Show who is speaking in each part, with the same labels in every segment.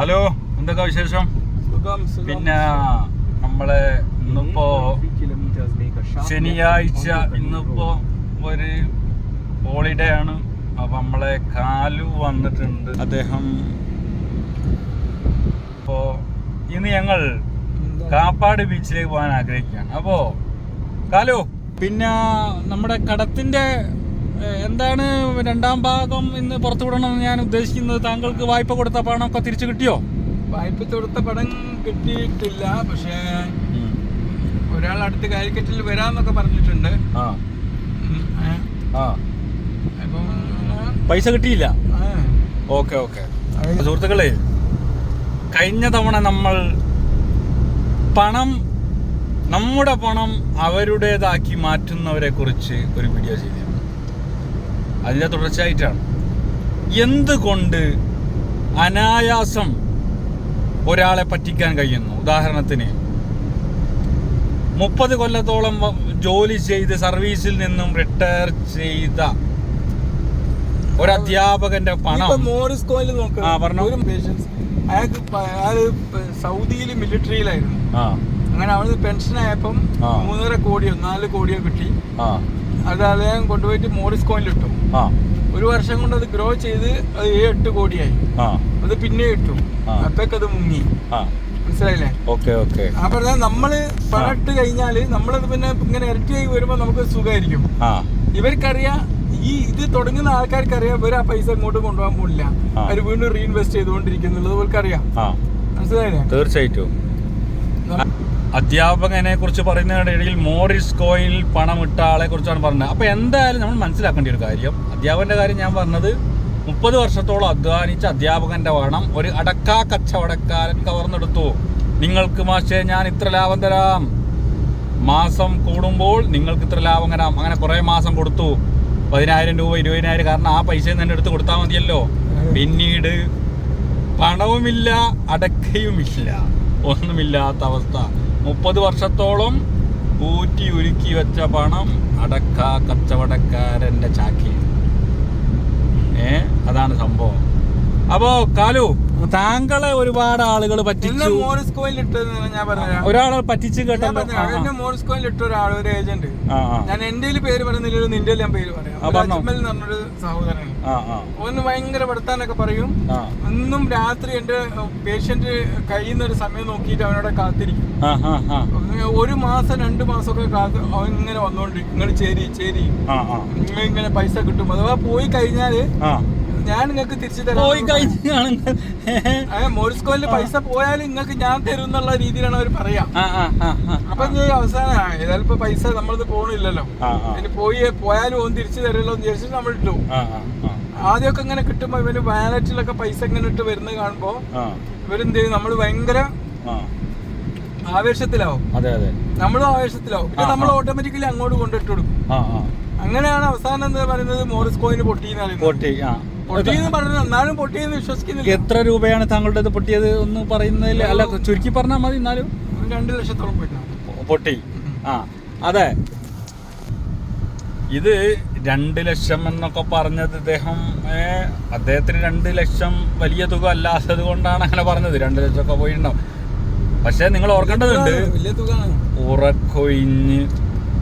Speaker 1: Hello എന്തൊക്കെ വിശേഷം? പിന്നെ നമ്മളെ ഇന്നിപ്പോ ശനിയാഴ്ച ഇന്നിപ്പോ ഒരു ഹോളിഡേ ആണ്. അപ്പൊ നമ്മളെ കാലു വന്നിട്ടുണ്ട്. അദ്ദേഹം ഇപ്പോ ഇന്ന് ഞങ്ങൾ കാപ്പാട് ബീച്ചിലേക്ക് പോകാൻ ആഗ്രഹിക്കുകയാണ്. അപ്പോ കാലു പിന്നെ നമ്മുടെ കടത്തിന്റെ എന്താണ് രണ്ടാം ഭാഗം ഇന്ന് പുറത്തു വിടണമെന്ന് ഞാൻ ഉദ്ദേശിക്കുന്നത്? താങ്കൾക്ക് വായ്പ കൊടുത്ത പണമൊക്കെ തിരിച്ചു കിട്ടിയോ?
Speaker 2: വായ്പ കൊടുത്ത പണം കിട്ടിയിട്ടില്ല. പക്ഷേ ഒരാൾ അടുത്ത് കാലിക്കറ്റിൽ വരാന്നൊക്കെ പറഞ്ഞിട്ടുണ്ട്.
Speaker 1: പൈസ കിട്ടിയില്ല? Okay okay. സുഹൃത്തുക്കളെ കഴിഞ്ഞ തവണ നമ്മൾ പണം നമ്മുടെ പണം അവരുടേതാക്കി മാറ്റുന്നവരെ കുറിച്ച് ഒരു വീഡിയോ ചെയ്തിരുന്നു. അതിന്റെ തുടർച്ചയായിട്ടാണ്. എന്തുകൊണ്ട് അനായാസം ഒരാളെ പറ്റിക്കാൻ കഴിയുന്നു? ഉദാഹരണത്തിന് മുപ്പത് കൊല്ലത്തോളം ജോലി ചെയ്ത് സർവീസിൽ നിന്നും റിട്ടയർ ചെയ്ത ഒരു അധ്യാപകന്റെ പണം.
Speaker 2: മോറിസ് കോയിൽ അയാൾക്ക് സൗദിയിൽ മിലിറ്ററിയിലായിരുന്നു. അങ്ങനെ അവിടുന്ന് പെൻഷൻ ആയപ്പം. മൂന്നര കോടിയോ നാല് കോടിയോ കിട്ടി. അത് അദ്ദേഹം കൊണ്ടുപോയിട്ട് മോറിസ് കോയിനിൽ ഇട്ടു. ഒരു വർഷം കൊണ്ട് അത് ഗ്രോ ചെയ്ത് അത് എട്ട് കോടിയായി. അത് പിന്നെ ഇട്ടു. അപ്പൊക്കെ അത് മുങ്ങി. മനസ്സിലായില്ലേ?
Speaker 1: Okay okay.
Speaker 2: അപ്പൊ നമ്മൾ പണം ഇട്ട് കഴിഞ്ഞാൽ നമ്മളത് പിന്നെ ഇങ്ങനെ ഇരട്ടിയായി വരുമ്പോ നമുക്ക് സുഖമായിരിക്കും ഇവർക്കറിയാം ഈ ഇത് തുടങ്ങുന്ന ആൾക്കാർക്കറിയാം ഇവർ ആ പൈസ ഇങ്ങോട്ട് കൊണ്ടുപോകാൻ പോകില്ല
Speaker 1: അവർ
Speaker 2: അവർ വീണ്ടും റീഇൻവെസ്റ്റ് ചെയ്തുകൊണ്ടിരിക്കുന്നുള്ളത് ഇവർക്കറിയാം.
Speaker 1: ആ.
Speaker 2: മനസ്സിലായില്ലേ?
Speaker 1: തീർച്ചയായിട്ടും. അധ്യാപകനെ കുറിച്ച് പറയുന്നതിനിടയിൽ മോറിസ് കോയിൽ പണം ഇട്ട ആളെ കുറിച്ചാണ് പറഞ്ഞത്. അപ്പൊ എന്തായാലും നമ്മൾ മനസ്സിലാക്കേണ്ട ഒരു കാര്യം. അധ്യാപകന്റെ കാര്യം ഞാൻ പറഞ്ഞത് മുപ്പത് വർഷത്തോളം അധ്വാനിച്ച അധ്യാപകന്റെ പണം ഒരു അടക്കാ കച്ചവടക്കാരൻ കവർന്നെടുത്തു. നിങ്ങൾക്ക് മാഷേ ഞാൻ ഇത്ര ലാഭം തരാം. മാസം കൂടുമ്പോൾ നിങ്ങൾക്ക് ഇത്ര ലാഭം തരാം. അങ്ങനെ കുറെ മാസം കൊടുത്തു. പതിനായിരം രൂപ ഇരുപതിനായിരം കാരണം ആ പൈസ തന്നെ എടുത്ത് കൊടുത്താൽ മതിയല്ലോ. പിന്നീട് പണവുമില്ല അടക്കയുമില്ല. ഒന്നുമില്ലാത്ത അവസ്ഥ. മുപ്പത് വർഷത്തോളം ഊറ്റി ഉരുക്കി വെച്ച പണം അടക്ക കച്ചവടക്കാരന്റെ ചാക്കി ഏ? അതാണ് സംഭവം. അപ്പോ കാലു താങ്കളെ ഒരുപാട് ആളുകൾ പറ്റിച്ചു.
Speaker 2: മോറിസ് കോയിൽ ഇട്ടത് ഞാൻ പറഞ്ഞുതരാം.
Speaker 1: ഒരാളെ പറ്റിച്ചു
Speaker 2: കേട്ടോ. എന്നെ മോറിസ് കോയിൽ ഇട്ട ഒരാൾ ഒരു ഏജന്റ്. ഞാൻ എന്റെ പേര് പറയുന്നില്ല നിന്റെ ഞാൻ പേര് പറയാം. പറഞ്ഞൊരു സഹോദരനാണ് ഒന്ന് ഭയങ്കര പെടുത്താനൊക്കെ പറയും. ഇന്നും രാത്രി എന്റെ പേഷ്യന്റ് കഴിയുന്ന ഒരു സമയം നോക്കിയിട്ട് അവനോട് കാത്തിരിക്കും. ഒരു മാസം രണ്ട് മാസമൊക്കെ കാത്ത് അവൻ ഇങ്ങനെ വന്നോണ്ടിരിക്കും. ഇങ്ങനെ ചേരി ചേരി. ഇങ്ങനെ പൈസ കിട്ടും. അഥവാ പോയി
Speaker 1: കഴിഞ്ഞാൽ
Speaker 2: ഞാൻ നിങ്ങൾക്ക് തിരിച്ചു തരാം.
Speaker 1: പോയി കഴിഞ്ഞാണ്
Speaker 2: കോയിലിൽ പൈസ പോയാലും നിങ്ങൾക്ക് ഞാൻ തരും എന്നുള്ള രീതിയിലാണ് അവർ പറയാ. അപ്പൊ അവസാനം ഏതായാലും ഇപ്പൊ പൈസ നമ്മളത് പോണില്ലല്ലോ. ഇനി പോയി പോയാലും ഓൻ തിരിച്ചു തരല്ലോ എന്ന് വിചാരിച്ചിട്ട് നമ്മൾ ഇട്ടു. ആദ്യമൊക്കെ ഇങ്ങനെ കിട്ടുമ്പോ ഇവർ വാലറ്റിലൊക്കെ പൈസ ഇങ്ങനെ ഇട്ട് വരുന്നത് കാണുമ്പോ ഇവരെന്ത് ചെയ്യും നമ്മൾ ഭയങ്കര ആവേശത്തിലാവും.
Speaker 1: അതെ അതെ.
Speaker 2: നമ്മളും ആവേശത്തിലാവും. പിന്നെ നമ്മൾ ഓട്ടോമാറ്റിക്കലി അങ്ങോട്ട് കൊണ്ടിട്ട് കൊടുക്കും. അങ്ങനെയാണ് അവസാനം എന്താ പറയുന്നത്? മോറിസ് കോയിന് പൊട്ടി എന്ന് പറയുന്നത്.
Speaker 1: പൊട്ടി
Speaker 2: എന്നാലും പൊട്ടിയെന്ന് വിശ്വസിക്കുന്നില്ല.
Speaker 1: എത്ര രൂപയാണ് താങ്കളുടെ പൊട്ടിയത് ഒന്ന് പറയുന്നതിൽ അല്ല ചുരുക്കി പറഞ്ഞാൽ മതി എന്നാലും.
Speaker 2: രണ്ട് ലക്ഷത്തോളം പോയിട്ടാണ്
Speaker 1: പൊട്ടി. ആ അതെ. ഇത് രണ്ട് ലക്ഷം എന്നൊക്കെ പറഞ്ഞത് ഇദ്ദേഹം അദ്ദേഹത്തിന് രണ്ട് ലക്ഷം വലിയ തുക അല്ലാത്തത് കൊണ്ടാണ് അങ്ങനെ പറഞ്ഞത്. രണ്ട് ലക്ഷം ഒക്കെ പോയിട്ടുണ്ടാവും. പക്ഷെ നിങ്ങൾ ഓർക്കേണ്ടതുണ്ട് ഉറക്കൊഴിഞ്ഞ്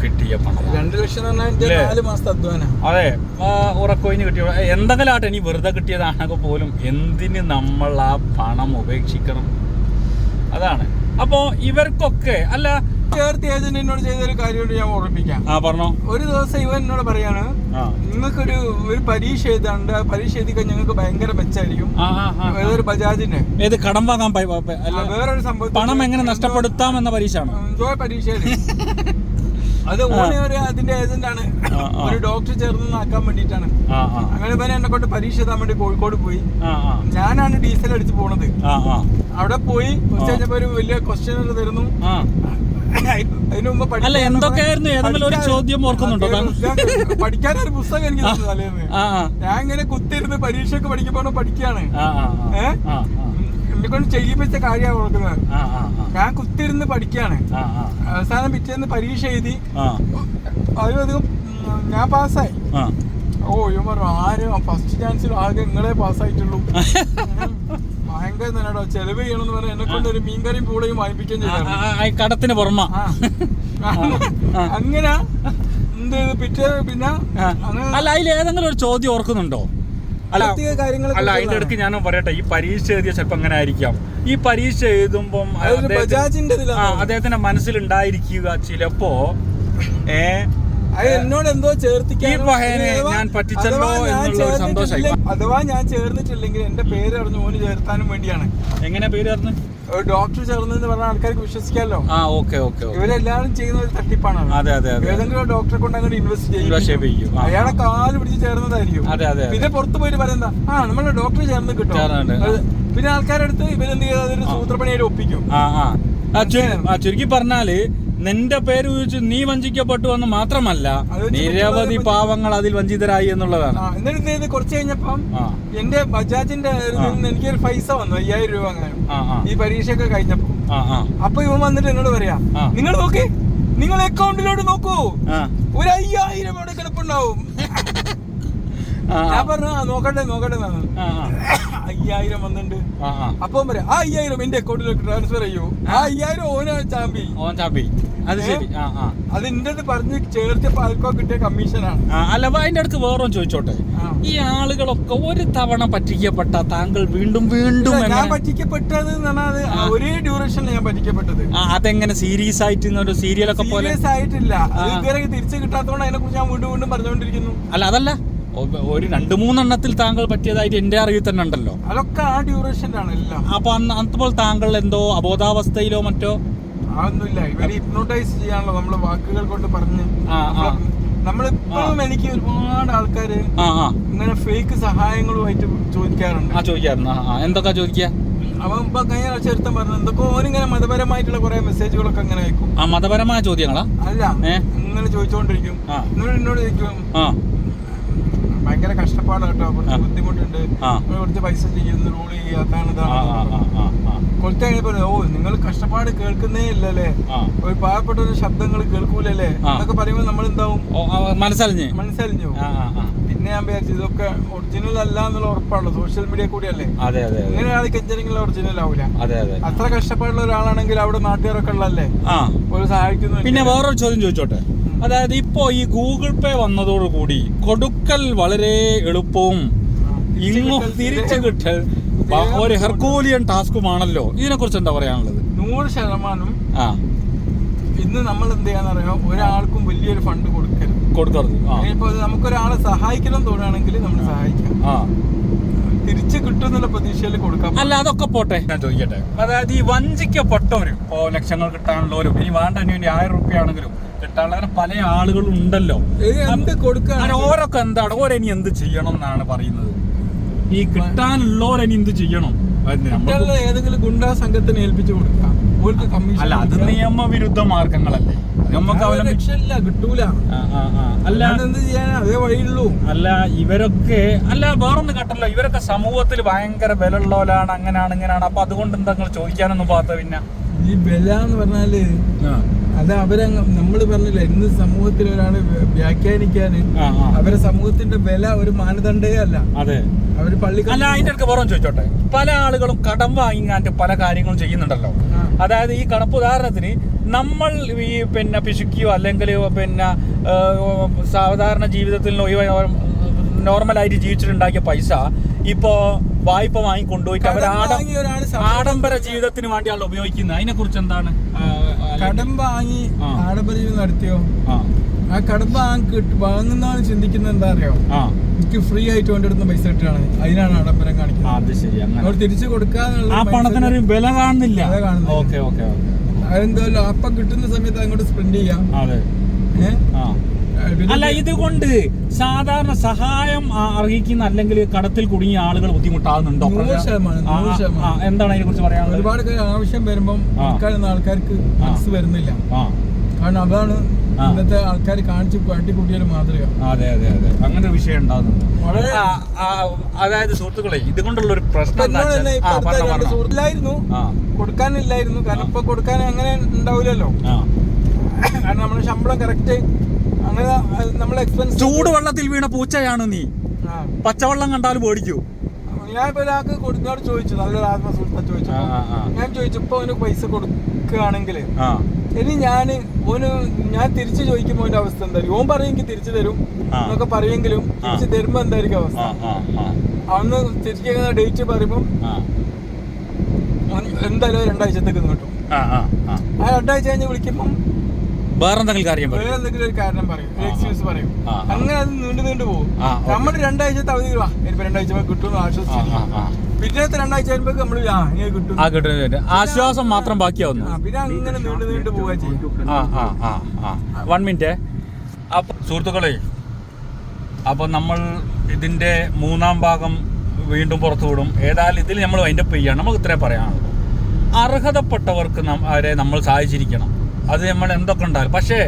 Speaker 1: കിട്ടിയ പണം.
Speaker 2: രണ്ട് ലക്ഷം നാല് മാസത്തെ അധ്വാനം.
Speaker 1: അതെ. ആ ഉറക്കൊഴിഞ്ഞ് കിട്ടിയ എന്തെങ്കിലും ആട്ടെ ഇനി വെറുതെ കിട്ടിയതാണെങ്കിൽ പോലും എന്തിന് നമ്മൾ ആ പണം ഉപേക്ഷിക്കണം? അതാണ്. അപ്പോ ഇവർക്കൊക്കെ അല്ല
Speaker 2: ചേർത്ത് ഏജന്റ് എന്നോട് ചെയ്ത ഒരു കാര്യം ഞാൻ ഓർമ്മിപ്പിക്കാം.
Speaker 1: ആ പറഞ്ഞോ.
Speaker 2: ഒരു ദിവസം ഇവൻ എന്നോട് പറയാണ് നിങ്ങൾക്കൊരു ഒരു പരീക്ഷ എഴുതാണ്ട് പരീക്ഷ എഴുതിക്കാൻ ഞങ്ങൾക്ക് ഭയങ്കര മെച്ചായിരിക്കും. ഏതൊരു ബജാജിന്റെ
Speaker 1: ഏത് കടം വാങ്ങാൻ
Speaker 2: വേറൊരു സംഭവം
Speaker 1: പണം എങ്ങനെ നഷ്ടപ്പെടുത്താം എന്ന പരീക്ഷ
Speaker 2: എന്തോ പരീക്ഷയിൽ അത് ഓനെ ഒരു അതിന്റെ ഏജന്റ് ആണ്. ഒരു ഡോക്ടർ ചേർന്ന് ആക്കാൻ
Speaker 1: ആ
Speaker 2: അങ്ങനെ ഇവനെ എന്നെ കൊണ്ട് പരീക്ഷ എഴുതാൻ വേണ്ടി കോഴിക്കോട് പോയി. ഞാനാണ് ഡീസൽ അടിച്ച് പോണത്. അവിടെ പോയി കുറച്ച് കഴിഞ്ഞപ്പോ ഒരു വലിയ ക്വസ്റ്റ്യൻ തരുന്നു. അതിനു മുമ്പ്
Speaker 1: അല്ല, എന്തൊക്കെയായിരുന്നു? ഏതെങ്കിലും ഒരു ചോദ്യം ഓർക്കുന്നുണ്ടോ?
Speaker 2: പഠിക്കാൻ ഒരു പുസ്തകം എനിക്ക് തലേന്ന്. ഞാൻ ഇങ്ങനെ കുത്തിരുന്ന് പരീക്ഷയൊക്കെ പഠിക്കുമ്പോ പഠിക്കുകയാണ്.
Speaker 1: ആ ആ
Speaker 2: ഏ?
Speaker 1: ആ ആ.
Speaker 2: എന്നെ കൊണ്ട് ചെയ്യിപ്പിച്ച കാര്യമാണ്
Speaker 1: കൊടുക്കുന്നത്.
Speaker 2: ഞാൻ കുത്തിരുന്ന്
Speaker 1: ആ
Speaker 2: അവസാനം പിറ്റേന്ന് പരീക്ഷ എഴുതി. അതിലധികം ഞാൻ പാസ്സായി. ഓ ഇവൻ പറഞ്ഞു ആരും? ഫസ്റ്റ് ചാൻസിൽ ആകെ നിങ്ങളെ പാസ്സായിട്ടുള്ളൂ. ഭയങ്കര ആൾക്കാർ തന്നെ ചെലവ് ചെയ്യണമെന്ന് പറഞ്ഞാൽ എന്നെ കൊണ്ട് ഒരു മീൻകറിയും പൂളയും വാങ്ങിപ്പിക്കുകയും
Speaker 1: ആ, കടത്തിന് പുറമ.
Speaker 2: അങ്ങനെ എന്ത് ചെയ്തു? പിറ്റേ പിന്നെ
Speaker 1: അല്ല അതിൽ ഏതെങ്കിലും ഒരു ചോദ്യം ഓർക്കുന്നുണ്ടോ? അല്ല അതിന്റെ അടുത്ത് ഞാൻ പറയട്ടെ ഈ പരീക്ഷ എഴുതിയ ചിലപ്പോ അങ്ങനെ ആയിരിക്കാം. ഈ പരീക്ഷ എഴുതുമ്പം അദ്ദേഹത്തിന്റെ മനസ്സിലുണ്ടായിരിക്കുക ചിലപ്പോ ഏ
Speaker 2: അത് എന്നോട് എന്തോ ചേർത്തിക്കാൻ
Speaker 1: ഞാൻ പറ്റിച്ചല്ലോ
Speaker 2: അഥവാ ഞാൻ
Speaker 1: എന്നുള്ള ഒരു സന്തോഷമായി.
Speaker 2: ചേർന്നിട്ടില്ലെങ്കിൽ- അഥവാ ഞാൻ ചേർന്നിട്ടില്ലെങ്കിൽ എന്റെ പേര് അറിഞ്ഞു ഓന് ചേർത്താനും വേണ്ടിയാണ്.
Speaker 1: എങ്ങനെ പേര്
Speaker 2: അറിഞ്ഞു? ഡോക്ടർ ചേർന്നെന്ന് പറഞ്ഞ ആൾക്കാർക്ക് വിശ്വസിക്കാമല്ലോ
Speaker 1: ആ ഓക്കെ ഓക്കെ
Speaker 2: ഇവരെല്ലാരും ചെയ്യുന്ന ഒരു തട്ടിപ്പാണ് അതെ.
Speaker 1: അതെ അതെ
Speaker 2: ഏതെങ്കിലും ഡോക്ടറെ കൊണ്ട് അങ്ങനെ ഇൻവെസ്റ്റ്
Speaker 1: ചെയ്യും.
Speaker 2: അയാളെ കാൽ പിടിച്ച് ചേർന്നതായിരിക്കും.
Speaker 1: അതെ അതെ.
Speaker 2: പിന്നെ പുറത്ത് പോയിട്ട് പറയുന്ന ആ നമ്മളെ ഡോക്ടർ ചേർന്ന് കിട്ടും. പിന്നെ ആൾക്കാരെടുത്ത് ഇവരെന്ത് ചെയ്താൽ സൂത്രപ്പണിയായിട്ട് ഒപ്പിക്കും.
Speaker 1: ആ ആ, ചുരുക്കി പറഞ്ഞാൽ നിന്റെ പേര് ഉപയോഗിച്ച് നീ വഞ്ചിക്കപ്പെട്ടു എന്ന് മാത്രമല്ല നിരവധി പാവങ്ങൾ അതിൽ വഞ്ചിതരായി എന്നുള്ളതാണ്.
Speaker 2: എന്നിട്ട് കുറച്ച് കഴിഞ്ഞപ്പം എന്റെ ബജാജിന്റെ എനിക്കൊരു പൈസ വന്നു അയ്യായിരം രൂപ അങ്ങനെ. ഈ പരീക്ഷയൊക്കെ കഴിഞ്ഞപ്പോ. അപ്പൊ ഇവൻ വന്നിട്ട് എന്നോട് പറയാ നിങ്ങൾ നോക്കി നിങ്ങൾ അക്കൗണ്ടിലോട്ട് നോക്കൂ. ഒരു അയ്യായിരം അവിടെ കിടപ്പുണ്ടാവും. ഞാൻ പറഞ്ഞു ആ നോക്കട്ടെ നോക്കട്ടെ അയ്യായിരം വന്നിട്ടുണ്ട്. അപ്പൊ പറയാം ആ അയ്യായിരം എന്റെ അക്കൗണ്ടിലേക്ക് ട്രാൻസ്ഫർ ചെയ്യൂ. ആ. അയ്യായിരം ഓന ചാമ്പി.
Speaker 1: ഓൻ ചാപ്പി അത് ശരി. ആ ആ.
Speaker 2: അത് എന്റെ അടുത്ത് പറഞ്ഞ് ആർക്കോ കിട്ടിയ കമ്മീഷനാണ്.
Speaker 1: ആ, അല്ല അപ്പൊ അതിന്റെ അടുത്ത് വേറൊന്നും ചോദിച്ചോട്ടെ.
Speaker 2: ആ.
Speaker 1: ഈ ആളുകളൊക്കെ ഒരു തവണ പറ്റിക്കപ്പെട്ട താങ്കൾ വീണ്ടും വീണ്ടും
Speaker 2: ഇല്ല, ഞാൻ
Speaker 1: എങ്ങനെ-
Speaker 2: പറ്റിക്കപ്പെട്ടത് എന്ന് പറഞ്ഞാൽ അത് ഒരേ ഡ്യൂറേഷനിൽ ഞാൻ പറ്റിക്കപ്പെട്ടത്.
Speaker 1: ആ, അതെങ്ങനെ? സീരീസ് ആയിട്ട് സീരിയൽ ഒരു സീരിയലൊക്കെ പോലെ?
Speaker 2: സീരിയസ് ആയിട്ടില്ല. അത്
Speaker 1: ആ.
Speaker 2: ഇതുവരെ തിരിച്ചു കിട്ടാത്തതുകൊണ്ട് അതിനെ കുറിച്ച് ഞാൻ വീണ്ടും വീണ്ടും പറഞ്ഞുകൊണ്ടിരിക്കുന്നു.
Speaker 1: അല്ല അതല്ല. ഒ- ഒരു രണ്ട് മൂന്നെണ്ണത്തിൽ താങ്കൾ പറ്റിയതായിട്ട് എന്റെ അറിവിൽ തന്നെ ഉണ്ടല്ലോ.
Speaker 2: അതൊക്കെ ആ ഡ്യൂറേഷനിലാണ് എല്ലാം.
Speaker 1: അപ്പൊ അന്ന് അപ്പോൾ താങ്കൾ എന്തോ അബോധാവസ്ഥയിലോ മറ്റോ?
Speaker 2: അതൊന്നുമില്ല. ഇവർ ഹിപ്നോട്ടൈസ് ചെയ്യാണല്ലോ നമ്മൾ വാക്കുകൾ കൊണ്ട് പറഞ്ഞ്. നമ്മളിപ്പോഴും എനിക്ക് ഒരുപാട് ആൾക്കാര് ഇങ്ങനെ ഫേക്ക് സഹായങ്ങളുമായിട്ട് ചോദിക്കാറുണ്ട്.
Speaker 1: ആ ചോദിക്കാറുണ്ട്. എന്തൊക്കെ ചോദിക്കുക
Speaker 2: അവൻ ഇപ്പൊ കഴിഞ്ഞ ചെറുത്തം പറഞ്ഞു എന്തൊക്കെ ഓനിങ്ങനെ മതപരമായിട്ടുള്ള കുറെ മെസ്സേജുകളൊക്കെ അങ്ങനെ അയക്കും
Speaker 1: ആ മതപരമായ ചോദ്യങ്ങളാ?
Speaker 2: അല്ല ഇങ്ങനെ ചോദിച്ചുകൊണ്ടിരിക്കും
Speaker 1: ആ.
Speaker 2: എന്നോട് എന്നോട് ചോദിക്കും. ഭയങ്കര കഷ്ടപ്പാടാട്ടോ കേട്ടോ. കുറച്ച് ബുദ്ധിമുട്ടുണ്ട്. കുറച്ച് പൈസ ചെയ്യുന്നു റോൾ ചെയ്യാത്താണ്
Speaker 1: ആ.
Speaker 2: കുറച്ച് കഴിഞ്ഞപ്പോ ഓ നിങ്ങൾ കഷ്ടപ്പാട് കേൾക്കുന്നേ ഇല്ലല്ലേ? ഒരു പാവപ്പെട്ട ഒരു ശബ്ദങ്ങൾ കേൾക്കൂലല്ലേ. എന്നൊക്കെ പറയുമ്പോൾ നമ്മൾ എന്താവും
Speaker 1: മനസ്സറിഞ്ഞു
Speaker 2: മനസ്സറിഞ്ഞ് പിന്നെ ഞാൻ വിചാരിച്ചു ഇതൊക്കെ ഒറിജിനൽ അല്ല എന്നുള്ള ഉറപ്പാണല്ലോ സോഷ്യൽ മീഡിയ കൂടിയല്ലേ?
Speaker 1: അതെ അതെ
Speaker 2: ഇങ്ങനെ ആൾ കെഞ്ചരിക്കുന്ന ഒറിജിനൽ ആവൂല.
Speaker 1: അതെ അതെ.
Speaker 2: അത്ര കഷ്ടപ്പാടുള്ള ഒരാളാണെങ്കിൽ അവിടെ നാട്ടുകാരൊക്കെ ഉള്ളല്ലേ ഒരു സഹായിക്കുന്നു
Speaker 1: പിന്നെ വേറൊരു ചോദ്യം ചോദിച്ചോട്ടെ? അതായത് ഇപ്പോ ഈ ഗൂഗിൾ പേ വന്നതോടുകൂടി കൊടുക്കൽ വളരെ എളുപ്പവും ഇങ്ങോ തിരിച്ചു കിട്ടൽ ഒരു ഹെർക്കൂലിയൻ ടാസ്കുമാണല്ലോ. ഇതിനെ കുറിച്ച് എന്താ പറയാനുള്ളത്?
Speaker 2: നൂറ് ശതമാനം
Speaker 1: ആ.
Speaker 2: ഇന്ന് നമ്മൾ എന്ത് ചെയ്യാന്നറിയോ ഒരാൾക്കും വലിയൊരു ഫണ്ട് കൊടുക്കരുത്.
Speaker 1: കൊടുക്കരുത്.
Speaker 2: ഇപ്പൊ നമുക്കൊരാളെ സഹായിക്കണം തോന്നുകയാണെങ്കിൽ നമ്മൾ സഹായിക്കാം.
Speaker 1: ആ.
Speaker 2: തിരിച്ചു കിട്ടുന്നുള്ള പ്രതീക്ഷയിൽ കൊടുക്കാം.
Speaker 1: അല്ല അതൊക്കെ പോട്ടെ. ഞാൻ ചോദിക്കട്ടെ? അതായത് ഈ വഞ്ചിക്കപ്പെട്ടവരും ഇപ്പോ ലക്ഷങ്ങൾ കിട്ടാനുള്ളവരും ഇനി വേണ്ട ഇനി വേണ്ടി ആയിരം റുപ്യ ആണെങ്കിലും കിട്ടാനുള്ള പല ആളുകളും ഉണ്ടല്ലോ.
Speaker 2: എന്ത് കൊടുക്കാൻ
Speaker 1: അങ്ങനെ എന്താണ്? ഓരോ ഇനി എന്ത് ചെയ്യണം എന്നാണ് പറയുന്നത്? ഈ കിട്ടാനുള്ളവരനി എന്ത് ചെയ്യണം?
Speaker 2: ഏതെങ്കിലും ഗുണ്ടാ സംഘത്തിന് ഏൽപ്പിച്ചു കൊടുക്കാം.
Speaker 1: അല്ല അത് നിയമവിരുദ്ധ മാർഗങ്ങളല്ലേ? നമുക്ക് അവലംബി
Speaker 2: രക്ഷയില്ല കിട്ടൂല.
Speaker 1: അല്ല
Speaker 2: എന്ത് ചെയ്യാൻ അതേ വഴിയുള്ളൂ.
Speaker 1: അല്ല ഇവരൊക്കെ അല്ല വേറൊന്നും കേട്ടല്ലോ. ഇവരൊക്കെ സമൂഹത്തിൽ ഭയങ്കര ബലമുള്ളവരാണ് അങ്ങനെയാണ് ഇങ്ങനെയാണ് അപ്പൊ അതുകൊണ്ട് എന്താ നിങ്ങൾ ചോദിക്കാനൊന്നും പാത്ത പിന്നെ?
Speaker 2: ഈ ബല എന്ന് പറഞ്ഞാൽ അത് അവരെ നമ്മൾ പറഞ്ഞില്ല ഇന്ന് സമൂഹത്തിൽ ഒരാൾ വ്യാഖ്യാനിക്കാന്. അവരെ സമൂഹത്തിന്റെ വില ഒരു മാനദണ്ഡേ അല്ല.
Speaker 1: അതെ.
Speaker 2: അവർ പള്ളി
Speaker 1: അല്ല അതിന്റെ അടുക്ക് പുറം ചോദിച്ചോട്ടെ. പല ആളുകളും കടം വാങ്ങിങ്ങാണ്ട് പല കാര്യങ്ങളും ചെയ്യുന്നുണ്ടല്ലോ. അതായത് ഈ കടപ്പ് ഉദാഹരണത്തിന് നമ്മൾ ഈ പിന്നെ പിശുക്കിയോ അല്ലെങ്കിൽ പിന്നെ സാധാരണ ജീവിതത്തിൽ നോർമലായിട്ട് ജീവിച്ചിട്ടുണ്ടാക്കിയ പൈസ ഇപ്പോ വായ്പ വാങ്ങി കൊണ്ടുപോയിട്ട് അവർ ആഡംബര ജീവിതത്തിന് വേണ്ടിയാണല്ലോ ഉപയോഗിക്കുന്നത്. അതിനെ കുറിച്ച് എന്താണ്
Speaker 2: കടം വാങ്ങി. ആഡംബര ജീവിതം നടത്തിയോ?
Speaker 1: ആ.
Speaker 2: കടം വാങ്ങി വാങ്ങുന്നതാണ് ചിന്തിക്കുന്നത് എന്താ അറിയോ എനിക്ക് ഫ്രീ ആയിട്ട് കൊണ്ടെടുത്ത പൈസ കിട്ടുകയാണ്. അതിനാണ് ആഡംബരം കാണിക്കുന്നത്.
Speaker 1: അത് ശരി
Speaker 2: തിരിച്ചു കൊടുക്കാന്നുള്ള
Speaker 1: ആ പണത്തിനൊരു വില കാണുന്നില്ല. Okay okay okay.
Speaker 2: അതെന്തായാലും അപ്പം കിട്ടുന്ന സമയത്ത് അങ്ങോട്ട് സ്പെൻഡ് ചെയ്യാം.
Speaker 1: അതെ.
Speaker 2: ഏഹ്
Speaker 1: അല്ല ഇതുകൊണ്ട് സാധാരണ സഹായം അർഹിക്കുന്ന അല്ലെങ്കിൽ കടത്തിൽ കുടുങ്ങിയ ആളുകൾ ബുദ്ധിമുട്ടാകുന്നുണ്ടോ? എന്താണ് അതിനെ കുറിച്ച് പറയാനുള്ളത്?
Speaker 2: ഒരുപാട് ആവശ്യം വരുമ്പോൾ ആൾക്കാർക്ക് മനസ്സ് വരുന്നില്ല. കാരണം അതാണ് ഇന്നത്തെ ആൾക്കാർ കാണിച്ച് കാട്ടിക്കൂട്ടിയ ഒരു മാതൃക.
Speaker 1: അതെ അതെ അതെ. അങ്ങനെ ഒരു വിഷയം ഉണ്ടാകുന്നുണ്ട്.
Speaker 2: വളരെ
Speaker 1: അതായത് സുഹൃത്തുക്കളെ ഇതുകൊണ്ടുള്ള ഒരു പ്രശ്നം.
Speaker 2: സുഹൃത്തില്ലായിരുന്നു. കൊടുക്കാനില്ലായിരുന്നു. കാരണം ഇപ്പൊ കൊടുക്കാൻ അങ്ങനെ ഉണ്ടാവില്ലല്ലോ. കാരണം നമ്മുടെ ശമ്പളം കറക്റ്റ്
Speaker 1: ചൂടുവെള്ളത്തിൽ വീണ പൂച്ചയാണ് നീ. പച്ചവെള്ളം കണ്ടാലും പേടിക്കൂ.
Speaker 2: ഞാൻ ഇപ്പൊ ഒരാൾക്ക് കൊടുക്കുന്നോട് ചോദിച്ചു നല്ലൊരു ആത്മസുഹൃത്ത ചോദിച്ചു. ഞാൻ ചോദിച്ചു ഇപ്പൊ അവന് പൈസ കൊടുക്കുകയാണെങ്കിൽ ഇനി ഞാൻ ഓന് ഞാൻ തിരിച്ചു ചോദിക്കുമ്പോൾ ഓന്റെ അവസ്ഥ എന്തായിരിക്കും? ഓൻ പറയുമെങ്കിൽ തിരിച്ചു തരും. എന്നൊക്കെ പറയുമെങ്കിലും തിരിച്ചു തരുമ്പോ എന്തായിരിക്കും അവസ്ഥ? അന്ന് തിരിച്ചു ഡേറ്റ് പറയുമ്പോൾ എന്തായാലും രണ്ടാഴ്ചത്തേക്ക് കിട്ടും.
Speaker 1: ആ
Speaker 2: രണ്ടാഴ്ച കഴിഞ്ഞ് വിളിക്കുമ്പോൾ
Speaker 1: വേറെ എന്തെങ്കിലും കാര്യം
Speaker 2: വേറെ
Speaker 1: പറയും.
Speaker 2: എന്തെങ്കിലും ഒരു കാരണം പറയും. ഒരു എക്സ്ക്യൂസ് പറയും.
Speaker 1: ആ, ആ.
Speaker 2: അങ്ങനെ അത് നീണ്ടു നീണ്ടു പോകും.
Speaker 1: ആ, ഓക്കേ.
Speaker 2: നമ്മൾ രണ്ടാഴ്ചത്തെ അവധി വാ ഇനിയിപ്പോ രണ്ടാഴ്ച കിട്ടും
Speaker 1: ആ
Speaker 2: ആശ്വസിച്ചു
Speaker 1: ആ. ആ
Speaker 2: പിന്നത്തെ രണ്ടാഴ്ച കഴിയുമ്പോ നമ്മൾ ആ ഇനി കിട്ടും.
Speaker 1: ആ കിട്ടുന്ന ആശ്വാസം മാത്രം ബാക്കിയാവുന്നു.
Speaker 2: ആ, പിന്നെ അങ്ങനെ നീണ്ടു നീണ്ടു പോവുക ചെയ്യും
Speaker 1: ആ ആ ആ ആ. വൺ മിനിറ്റ് അപ്പൊ സുഹൃത്തുക്കളെ അപ്പൊ നമ്മൾ ഇതിന്റെ മൂന്നാം ഭാഗം വീണ്ടും പുറത്തു വിടും. ഏതായാലും ഇതിൽ നമ്മൾ അതിന്റെ ചെയ്യണം നമുക്ക് ഇത്രേ പറയാനുള്ളൂ. അർഹതപ്പെട്ടവർക്ക് നം- അവരെ നമ്മൾ സഹായിച്ചിരിക്കണം. അത് നമ്മൾ എന്തൊക്കെ ഉണ്ടാകും പക്ഷേ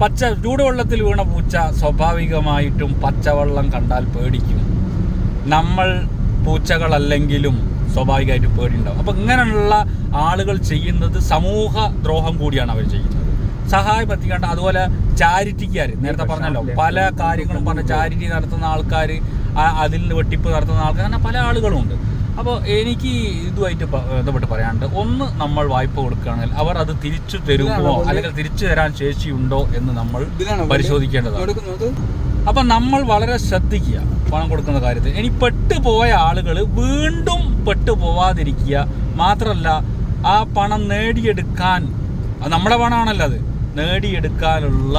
Speaker 1: പച്ച ചൂടുവെള്ളത്തിൽ വീണ പൂച്ച സ്വാഭാവികമായിട്ടും പച്ചവെള്ളം കണ്ടാൽ പേടിക്കും. നമ്മൾ പൂച്ചകളല്ലെങ്കിലും സ്വാഭാവികമായിട്ട് പേടിയുണ്ടാവും. അപ്പം ഇങ്ങനെയുള്ള ആളുകൾ ചെയ്യുന്നത് സമൂഹ ദ്രോഹം കൂടിയാണ് അവർ ചെയ്യുന്നത്. സഹായം എത്തിക്കാണ്ട് അതുപോലെ ചാരിറ്റിക്കാർ നേരത്തെ പറഞ്ഞല്ലോ പല കാര്യങ്ങളും പറഞ്ഞ ചാരിറ്റി നടത്തുന്ന ആൾക്കാർ അതിൽ വെട്ടിപ്പ് നടത്തുന്ന ആൾക്കാർ അങ്ങനെ പല ആളുകളുമുണ്ട് അപ്പോൾ എനിക്ക് ഇതുമായിട്ട് ബന്ധപ്പെട്ട് പറയാനുണ്ട്. ഒന്ന് നമ്മൾ വായ്പ കൊടുക്കുകയാണെങ്കിൽ അവർ അത് തിരിച്ചു തരുമോ? അല്ലെങ്കിൽ തിരിച്ചു തരാൻ ശേഷിയുണ്ടോ എന്ന് നമ്മൾ പരിശോധിക്കേണ്ടതാണ്. അപ്പം നമ്മൾ വളരെ ശ്രദ്ധിക്കുക പണം കൊടുക്കുന്ന കാര്യത്തിൽ. ഇനി പെട്ടുപോയ ആളുകൾ വീണ്ടും പെട്ടു പോവാതിരിക്കുക മാത്രമല്ല ആ പണം നേടിയെടുക്കാൻ നമ്മുടെ പണമാണല്ലോ അത്. നേടിയെടുക്കാനുള്ള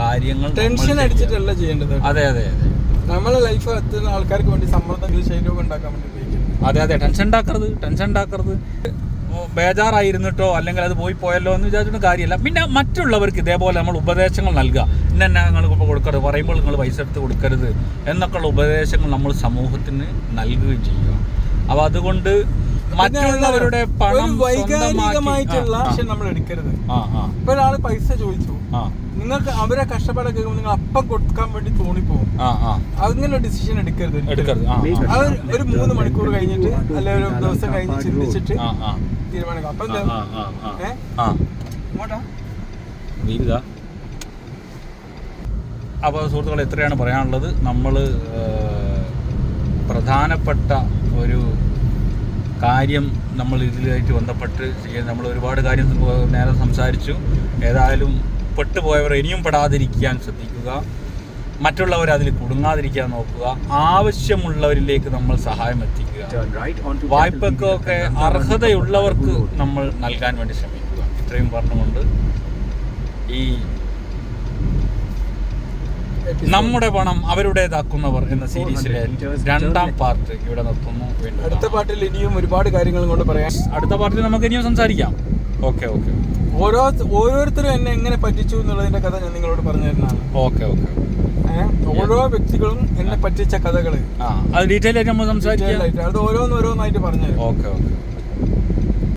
Speaker 1: കാര്യങ്ങൾ
Speaker 2: ടെൻഷൻ. അടിച്ചിട്ടല്ല ചെയ്യേണ്ടത്.
Speaker 1: അതെ അതെ അതെ.
Speaker 2: നമ്മളെ ലൈഫ് എത്തുന്ന ആൾക്കാർക്ക് വേണ്ടി സമ്മർദ്ദം ശൈലവും ഉണ്ടാക്കാൻ വേണ്ടി
Speaker 1: അതെ അതെ. ടെൻഷൻ ഉണ്ടാക്കരുത് ടെൻഷൻ ഉണ്ടാക്കരുത്. ബേജാറായിരുന്നിട്ടോ അല്ലെങ്കിൽ അത് പോയി പോയല്ലോ എന്ന് വിചാരിച്ചിട്ട് കാര്യമില്ല. പിന്നെ മറ്റുള്ളവർക്ക് ഇതേപോലെ നമ്മൾ ഉപദേശങ്ങൾ നൽകുക. ഇന്ന നിങ്ങൾ ഇപ്പോൾ കൊടുക്കരുത്. പറയുമ്പോൾ നിങ്ങൾ പൈസ എടുത്ത് കൊടുക്കരുത്. എന്നൊക്കെയുള്ള ഉപദേശങ്ങൾ നമ്മൾ സമൂഹത്തിന് നൽകുകയും ചെയ്യുക. അപ്പോൾ അതുകൊണ്ട് മറ്റുള്ളവരുടെ പണം
Speaker 2: വൈകാരികമായിട്ടുള്ള ആക്ഷൻ നമ്മൾ എടുക്കരുത് ഇപ്പൊ ഒരാൾ പൈസ ചോദിച്ചു. നിങ്ങൾക്ക് അവരെ കഷ്ടപ്പാട് കേൾക്കുമ്പോൾ നിങ്ങൾ അപ്പം കൊടുക്കാൻ വേണ്ടി തോന്നിപ്പോകും അങ്ങനെ ഡിസിഷൻ എടുക്കരുത്
Speaker 1: ആ.
Speaker 2: ഒരു മൂന്ന് മണിക്കൂർ കഴിഞ്ഞിട്ട് അല്ലെ ഒരു ദിവസം കഴിഞ്ഞ് ചിന്തിച്ചിട്ട് തീരുമാനിക്കാം. അപ്പൊ എന്താ?
Speaker 1: അപ്പോൾ സുഹൃത്തുക്കൾ എത്രയാണ് പറയാനുള്ളത്. നമ്മൾ പ്രധാനപ്പെട്ട ഒരു കാര്യം നമ്മൾ ഇതിലായിട്ട് ബന്ധപ്പെട്ട് ചെയ്യാൻ നമ്മൾ ഒരുപാട് കാര്യം നേരെ സംസാരിച്ചു. ഏതായാലും പെട്ടുപോയവർ ഇനിയും പെടാതിരിക്കാൻ ശ്രദ്ധിക്കുക. മറ്റുള്ളവർ അതിൽ കുടുങ്ങാതിരിക്കാൻ നോക്കുക. ആവശ്യമുള്ളവരിലേക്ക് നമ്മൾ സഹായം എത്തിക്കുക. വായ്പക്കൊക്കെ അർഹതയുള്ളവർക്ക് നമ്മൾ നൽകാൻ വേണ്ടി ശ്രമിക്കുക. ഇത്രയും പറഞ്ഞുകൊണ്ട് ഈ നമ്മുടെ പണം അവരുടേതാക്കുന്നവർ എന്ന സീരീസിലെ രണ്ടാം പാർട്ട് ഇവിടെ നിർത്തുന്നു.
Speaker 2: അടുത്ത പാർട്ടിൽ ഇനിയും ഒരുപാട് കാര്യങ്ങൾ കൊണ്ട് പറയാം.
Speaker 1: അടുത്ത പാർട്ടിൽ നമുക്ക് ഇനിയും സംസാരിക്കാം. Okay okay.
Speaker 2: ഓരോ ഓരോരുത്തരും എന്നെ എങ്ങനെ പറ്റിച്ചു എന്നുള്ളതിന്റെ കഥ ഞാൻ നിങ്ങളോട് പറഞ്ഞു തരുന്നതാണ്.
Speaker 1: Okay okay.
Speaker 2: ഓരോ വ്യക്തികളും എന്നെ പറ്റിച്ച
Speaker 1: കഥകൾ. അത് ഡീറ്റെയിൽ ആയിട്ട് നമ്മൾ സംസാരിക്കാം.
Speaker 2: അത് ഓരോന്ന് ഓരോന്നായിട്ട് പറഞ്ഞു
Speaker 1: ഓക്കെ ഓക്കെ.